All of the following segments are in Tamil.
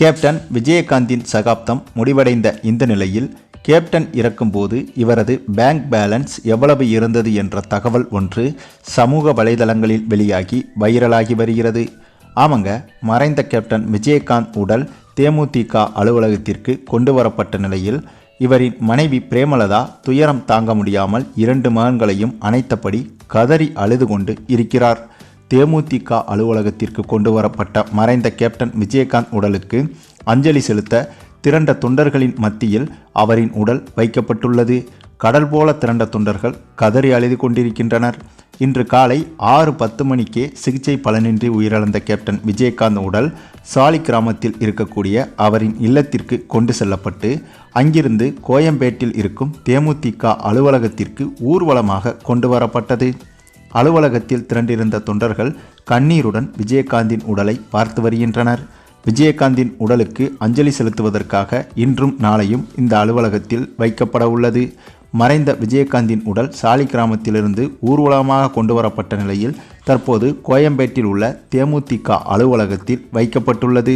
கேப்டன் விஜயகாந்தின் சகாப்தம் முடிவடைந்த இந்த நிலையில் கேப்டன் இறக்கும்போது இவரது பேங்க் பேலன்ஸ் எவ்வளவு இருந்தது என்ற தகவல் ஒன்று சமூக வலைதளங்களில் வெளியாகி வைரலாகி வருகிறது. ஆமாங்க மறைந்த கேப்டன் விஜயகாந்த் உடல் தேமுதிக அலுவலகத்திற்கு கொண்டு வரப்பட்ட நிலையில் இவரின் மனைவி பிரேமலதா துயரம் தாங்க முடியாமல் இரண்டு மகன்களையும் அணைத்தபடி கதறி அழுது கொண்டு இருக்கிறார். தேமுதிக அலுவலகத்திற்கு கொண்டு வரப்பட்ட மறைந்த கேப்டன் விஜயகாந்த் உடலுக்கு அஞ்சலி செலுத்த திரண்ட தொண்டர்களின் மத்தியில் அவரின் உடல் வைக்கப்பட்டுள்ளது. கடல் போல திரண்ட தொண்டர்கள் கதறி அழுது கொண்டிருக்கின்றனர். இன்று காலை ஆறு பத்து மணிக்கே சிகிச்சை பலனின்றி உயிரிழந்த கேப்டன் விஜயகாந்த் உடல் சாலி கிராமத்தில் இருக்கக்கூடிய அவரின் இல்லத்திற்கு கொண்டு செல்லப்பட்டு அங்கிருந்து கோயம்பேட்டில் இருக்கும் தேமுதிக அலுவலகத்திற்கு ஊர்வலமாக கொண்டு வரப்பட்டது. அலுவலகத்தில் திரண்டிருந்த தொண்டர்கள் கண்ணீருடன் விஜயகாந்தின் உடலை பார்த்து வருகின்றனர். விஜயகாந்தின் உடலுக்கு அஞ்சலி செலுத்துவதற்காக இன்றும் நாளையும் இந்த அலுவலகத்தில் வைக்கப்பட உள்ளது. மறைந்த விஜயகாந்தின் உடல் சாலி கிராமத்திலிருந்து ஊர்வலமாக கொண்டு வரப்பட்ட நிலையில் தற்போது கோயம்பேட்டில் உள்ள தேமுதிக அலுவலகத்தில் வைக்கப்பட்டுள்ளது.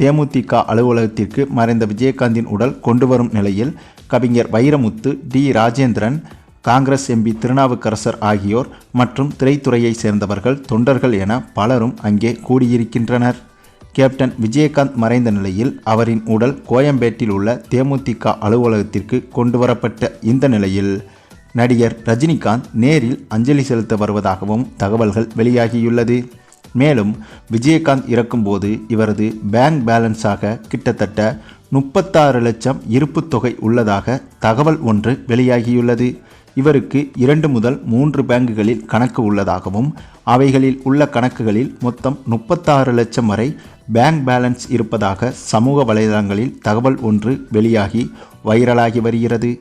தேமுதிக அலுவலகத்திற்கு மறைந்த விஜயகாந்தின் உடல் கொண்டு வரும் நிலையில் கவிஞர் வைரமுத்து டி. ராஜேந்திரன் காங்கிரஸ் எம்பி திருநாவுக்கரசர் ஆகியோர் மற்றும் திரைத்துறையைச் சேர்ந்தவர்கள் தொண்டர்கள் என பலரும் அங்கே கூடியிருக்கின்றனர். கேப்டன் விஜயகாந்த் மறைந்த நிலையில் அவரின் உடல் கோயம்பேட்டில் உள்ள தேமுதிக அலுவலகத்திற்கு கொண்டு வரப்பட்ட இந்த நிலையில் நடிகர் ரஜினிகாந்த் நேரில் அஞ்சலி செலுத்த வருவதாகவும் தகவல்கள் வெளியாகியுள்ளது. மேலும் விஜயகாந்த் இறக்கும்போது இவரது பேங்க் பேலன்ஸாக கிட்டத்தட்ட முப்பத்தாறு லட்சம் இருப்புத் தொகை உள்ளதாக தகவல் ஒன்று வெளியாகியுள்ளது. இவருக்கு இரண்டு முதல் மூன்று பேங்குகளில் கணக்கு உள்ளதாகவும் அவைகளில் உள்ள கணக்குகளில் மொத்தம் முப்பத்தாறு லட்சம் வரை பேங்க் பேலன்ஸ் இருப்பதாக சமூக வலைதளங்களில் தகவல் ஒன்று வெளியாகி வைரலாகி வருகிறது.